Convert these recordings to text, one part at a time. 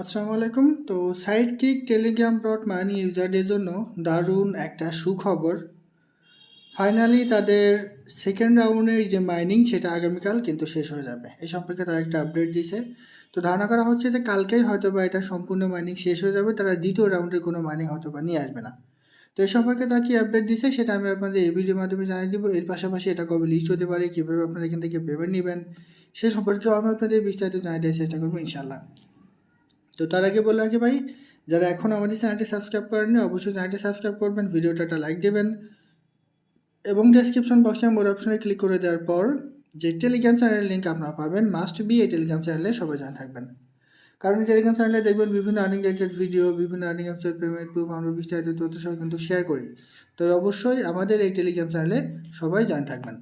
আসসালামু আলাইকুম। তো side kick Telegram dot money ইউজারদের জন্য দারুণ একটা সুখবর। ফাইনালি তাদের সেকেন্ড রাউন্ডের যে মাইনিং সেটা আগামীকাল কিন্তু শেষ হয়ে যাবে। এই সম্পর্কে তারা একটা আপডেট দিয়েছে। তো ধারণা করা হচ্ছে যে কালকেই হয়তো বা এটা সম্পূর্ণ মাইনিং শেষ হয়ে যাবে। তারা দ্বিতীয় রাউন্ডের কোনো মাইনিং হয়তো বা নিয়ে আসবে না। তো এই সম্পর্কে তারা কী আপডেট দিছে সেটা আমি আপনাদের এই ভিডিওর মাধ্যমে জানিয়ে দিব। এর পাশাপাশি এটা কবে লিস্ট হতে পারে, কীভাবে আপনারা এখান থেকে পেমেন্ট নেবেন, সে সম্পর্কেও আমি আপনাদের বিস্তারিত জানিয়ে দেওয়ার চেষ্টা করব ইনশাল্লাহ তো তার আগে বলে রাখি ভাই, যারা এখন আমাদের চ্যানেলটি সাবস্ক্রাইব করেননি, অবশ্যই চ্যানেলটি সাবস্ক্রাইব করবেন ভিডিওটা একটা লাইক দেবেন এবং ডেসক্রিপশন বক্সে মোর অপশনে ক্লিক করে দেওয়ার পর যে টেলিগ্রাম চ্যানেলের লিঙ্ক আপনারা পাবেন মাস্ট বি এই টেলিগ্রাম চ্যানেলে সবাই জানা থাকবেন। কারণ এই টেলিগ্রাম চ্যানেলে দেখবেন বিভিন্ন আর্নিং রিলেটেড ভিডিও বিভিন্ন আর্নিং অ্যাপসের পেমেন্ট প্রুফ আমরা বিস্তারিত তথ্য সহ কিন্তু শেয়ার করি। তো অবশ্যই আমাদের এই টেলিগ্রাম চ্যানেলে সবাই জানা থাকবেন।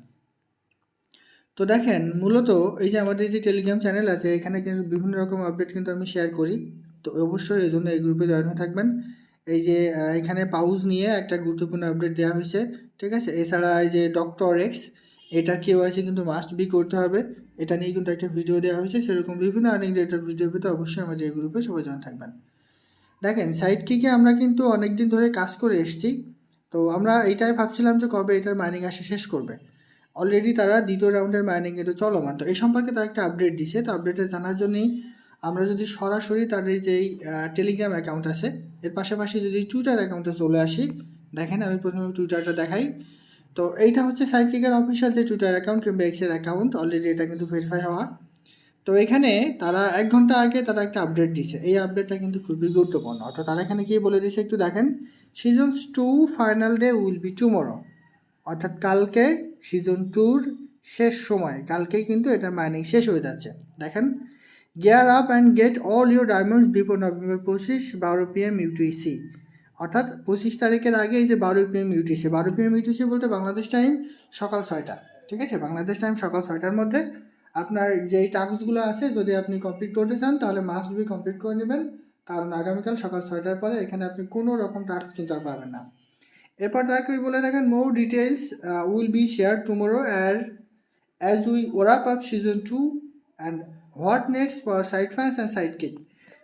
তো দেখেন, মূলত এই যে আমাদের যে টেলিগ্রাম চ্যানেল আছে, এখানে কিন্তু বিভিন্ন রকম আপডেট কিন্তু আমি শেয়ার করি। তো অবশ্যই এই জন্য এই গ্রুপে জয়েন হয়ে থাকবেন। এই যে এখানে পাউজ নিয়ে একটা গুরুত্বপূর্ণ আপডেট দেওয়া হয়েছে, ঠিক আছে? এছাড়া এই যে ডক্টর এক্স এটা কেউ আছে কিন্তু মাস্ট বি করতে হবে। এটা নিয়ে কিন্তু একটা ভিডিও দেওয়া হয়েছে, সেরকম বিভিন্ন আর্নিং রিলেটেড ভিডিও পেতে অবশ্যই আমাদের এই গ্রুপে সবাই জয়েন থাকবেন। দেখেন সাইড কিকে আমরা কিন্তু অনেক দিন ধরে কাজ করে এসেছি। তো আমরা এইটাই ভাবছিলাম যে কবে এটার মাইনিং আসে শেষ করবে। অলরেডি তারা দ্বিতীয় রাউন্ডের মাইনিং কিন্তু চলমান। তো এই সম্পর্কে তারা একটা আপডেট দিছে। তো আপডেটে জানার জন্যই আমরা যদি সরাসরি তাদের যেই টেলিগ্রাম অ্যাকাউন্ট আছে, এর পাশাপাশি যদি টুইটার অ্যাকাউন্টে চলে আসি, দেখেন আমি প্রথমে টুইটারটা দেখাই। তো এইটা হচ্ছে সাইটকিকের অফিসিয়াল যে টুইটার অ্যাকাউন্ট কিংবা এক্সের অ্যাকাউন্ট অলরেডি এটা কিন্তু ভেরিফাই হওয়া। তো এখানে তারা এক ঘণ্টা আগে তারা একটা আপডেট দিয়েছে এই আপডেটটা কিন্তু খুবই গুরুত্বপূর্ণ। অর্থাৎ তারা এখানে কি বলে দিয়েছে একটু দেখেন seasons two final day will be tomorrow অর্থাৎ কালকে সিজন টুর শেষ সময়। কালকেই কিন্তু এটার মাইনিং শেষ হয়ে যাচ্ছে। দেখেন gear up and get all your diamonds before November পঁচিশ, বারো পিএম ইউটিসি অর্থাৎ পঁচিশ তারিখের আগে এই যে বারো পিএম ইউটিসি বারো পিএম ইউটিসি বলতে বাংলাদেশ টাইম সকাল ছয়টা। ঠিক আছে? বাংলাদেশ টাইম সকাল ছয়টার মধ্যে আপনার যেই টাস্কগুলো আছে, যদি আপনি কমপ্লিট করতে চান, তাহলে মাস্ট বি কমপ্লিট করে নেবেন। কারণ আগামীকাল সকাল ছয়টার পরে এখানে আপনি কোনো রকম টাস্ক কিন্তু আর পাবেন না। এরপর তারা কি বলে দেখেন more details will be share tomorrow and as we wrap up season two and what next for side fans and SideKick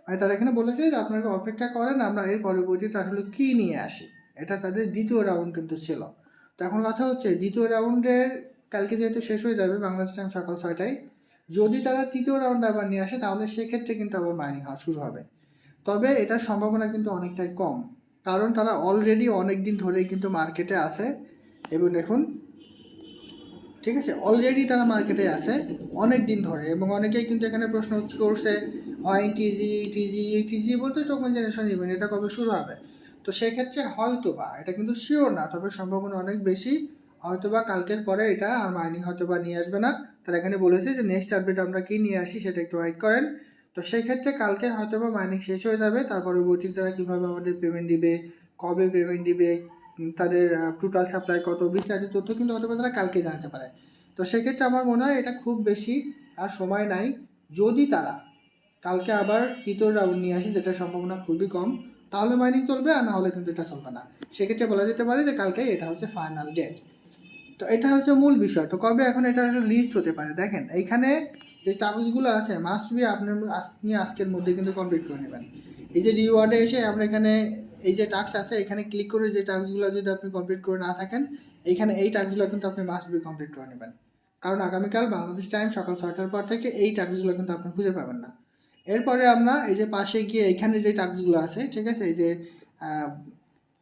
মানে তারা এখানে বলেছে যে আপনাকে অপেক্ষা করেন, আমরা এর পরবর্তীতে আসলে কী নিয়ে আসি। এটা তাদের দ্বিতীয় রাউন্ড কিন্তু ছিল। তো এখন কথা হচ্ছে, দ্বিতীয় রাউন্ডের কালকে যেহেতু শেষ হয়ে যাবে বাংলাদেশ টাইম সকাল ছয়টায়, যদি তারা তৃতীয় রাউন্ড আবার নিয়ে আসে, তাহলে সেক্ষেত্রে কিন্তু আবার মাইনিং হওয়া শুরু হবে। তবে এটার সম্ভাবনা কিন্তু অনেকটাই কম। কারণ তারা অলরেডি অনেক দিন ধরেই কিন্তু মার্কেটে আছে। এবং দেখুন, ঠিক আছে অলরেডি তারা মার্কেটে আছে অনেক দিন ধরে। এবং অনেকেই কিন্তু এখানে প্রশ্ন করছে, হয় টিজি টিজি টিজি বলতে টোকেন জেনারেশন ইভেন্ট এটা কবে শুরু হবে? তো সেক্ষেত্রে হয়তো বা এটা কিন্তু শিওর না, তবে সম্ভাবনা অনেক বেশি। হয়তো বা কালকের পরে এটা আর মাইনিং হয়তো বা নিয়ে আসবে না। তারা এখানে বলেছে যে নেক্সট আপডেট আমরা কী নিয়ে আসি সেটা একটু ওয়েট করেন। তো সেই ক্ষেত্রে কালকে হয়তো বা মাইনিং শেষ হয়ে যাবে, তার পরবর্তীতে তারা কীভাবে আমাদের পেমেন্ট দিবে, কবে পেমেন্ট দিবে তাদের টোটাল সাপ্লাই কত, বিস্তারিত তথ্য কিন্তু হয়তো তারা কালকে জানাতে পারে। তো সেক্ষেত্রে আমার মনে হয় এটা খুব বেশি আর সময় নাই, যদি তারা কালকে আবার তৃতীয় রাউন্ড নিয়ে আসে যেটা সম্ভাবনা খুবই কম, তাহলে মাইনিং চলবে আর না হলে কিন্তু এটা চলবে না। সেক্ষেত্রে বলা যেতে পারে যে কালকে এটা হচ্ছে ফাইনাল ডেট তো এটা হচ্ছে মূল বিষয়। তো কবে এখন এটা লিস্ট হতে পারে? দেখেন, এইখানে যে টাস্কগুলো আছে মাস্ট বি আপনার আপনি আজকের মধ্যে কিন্তু কমপ্লিট করে নেবেন। এই যে রিওয়ার্ডে এসে আমরা এখানে এই যে টাস্ক আছে, এখানে ক্লিক করে যে টাস্কগুলো যদি আপনি কমপ্লিট করে না থাকেন এইখানে এই টাস্কগুলো কিন্তু আপনি মাস্ট বি কমপ্লিট করে নেবেন। কারণ আগামীকাল বাংলাদেশ টাইম সকাল ছয়টার পর থেকে এই টাস্কগুলো কিন্তু আপনি খুঁজে পাবেন না। এরপরে আমরা এই যে পাশে গিয়ে এখানে যে টাস্কগুলো আছে, ঠিক আছে? এই যে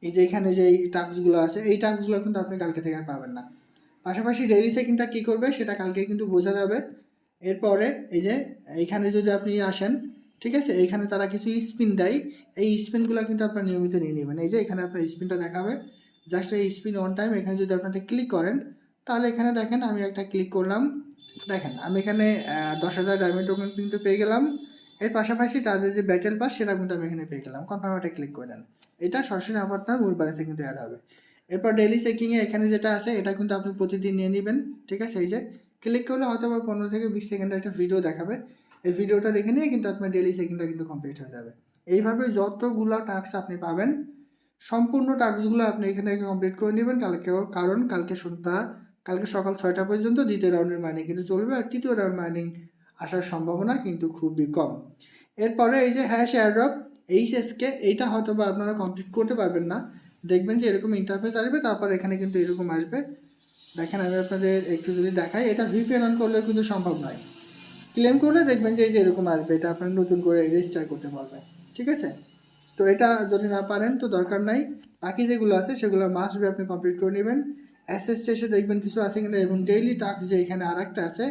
এই যে এখানে যে টাস্কগুলো আছে, এই টাস্কগুলো কিন্তু আপনি কালকে থেকে আর পাবেন না। পাশাপাশি ডেইলি চেকিংটা কী করবে, সেটা কালকে কিন্তু বোঝা যাবে। এরপরে এই যে এইখানে যদি আপনি আসেন, ঠিক আছে? এইখানে তারা কিছু স্পিন দেয়। এই স্পিনগুলো কিন্তু আপনার নিয়মিত নিয়ে নেবেন। এই যে এখানে আপনার স্পিনটা দেখাবে। জাস্ট এই স্পিন অন টাইম এখানে যদি আপনারা ক্লিক করেন, তাহলে এখানে দেখেন আমি একটা ক্লিক করলাম। দেখেন, আমি এখানে দশ হাজার ডায়মন্ড টোকেন কিন্তু পেয়ে গেলাম। এর পাশাপাশি তাদের যে ব্যাটেল পাস সেটা কিন্তু আমি এখানে পেয়ে গেলাম। কনফার্ম একটা ক্লিক করে দেন। এটা সরাসরি আমার আপনার মূল ব্যালেন্সে কিন্তু অ্যাড হবে। এরপর ডেইলি চেকিংয়ে এখানে যেটা আছে, এটা কিন্তু আপনি প্রতিদিন নিয়ে নেবেন। ঠিক আছে? এই যে ক্লিক করলে হয়তো বা পনেরো থেকে বিশ সেকেন্ডের একটা ভিডিও দেখাবে। এই ভিডিওটা দেখে নিয়ে কিন্তু আপনার ডেইলি চেকিংটা কিন্তু কমপ্লিট হয়ে যাবে। এইভাবে যতগুলো টাস্ক আপনি পাবেন, সম্পূর্ণ টাস্কগুলো আপনি এখানে কমপ্লিট করে নেবেন। কালকে কারণ কালকে সন্ধ্যা, কালকে সকাল ছয়টা পর্যন্ত দ্বিতীয় রাউন্ডের মাইনিং কিন্তু চলবে আর তৃতীয় রাউন্ড মাইনিং আসার সম্ভাবনা কিন্তু খুবই কম। এরপরে এই যে হ্যাশ এয়ারড্রপ এইচএসকে এইটা হয়তো বা আপনারা কমপ্লিট করতে পারবেন না। দেখবেন যে এরকম ইন্টারফেস আসবে, তারপর এখানে কিন্তু এরকম আসবে। দেখেন, আমি আপনাদের একটু যদি দেখাই, এটা ভিপিএন অন করলেও কিন্তু সম্ভব নয়। ক্লেম করলে দেখবেন যে এই যে এরকম আসবে, এটা আপনার নতুন করে রেজিস্টার করতে পারবে ঠিক আছে? তো এটা যদি না পারেন, তো দরকার নাই। বাকি যেগুলো আছে, সেগুলো মাস্ট বি আপনি কমপ্লিট করে নেবেন। অ্যাসেস এসে দেখবেন কিছু আছে কিনা, এবং ডেইলি টাস্ক যে এখানে আর একটা আছে,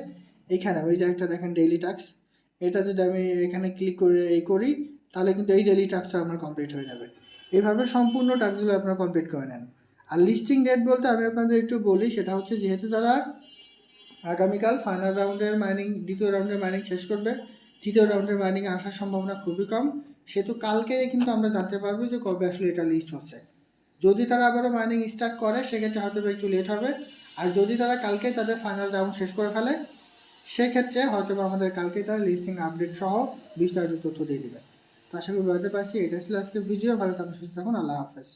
এখানে, ওই যে একটা দেখেন ডেইলি টাস্ক এটা যদি আমি এখানে ক্লিক করে এই করি, তাহলে কিন্তু এই ডেইলি টাস্কটা আমার কমপ্লিট হয়ে যাবে। এইভাবে সম্পূর্ণ টাস্কগুলো আপনারা কমপ্লিট করে নেন। আর লিস্টিং ডেট বলতে আমি আপনাদের একটু বলি, সেটা হচ্ছে যেহেতু তারা আগামীকাল ফাইনাল রাউন্ডের মাইনিং দ্বিতীয় রাউন্ডের মাইনিং শেষ করবে। তৃতীয় রাউন্ডের মাইনিং আসার সম্ভাবনা খুবই কম। সেহেতু কালকে কিন্তু আমরা জানতে পারব যে কবে আসলে এটা লিস্ট হচ্ছে। যদি তারা আবারও মাইনিং স্টার্ট করে, সেক্ষেত্রে হয়তো একটু লেট হবে। আর যদি তারা কালকে তাদের ফাইনাল রাউন্ড শেষ করে ফেলে, সেক্ষেত্রে হয়তো আমাদের কালকে তারা লিস্টিং আপডেট সহ বিস্তারিত তথ্য দিয়ে দেবে। তো আশা করি বুঝতে পারছি। এটা ছিল আজকে ভিডিও ভালো থাকুন, সুস্থ থাকুন। আল্লাহ হাফেজ।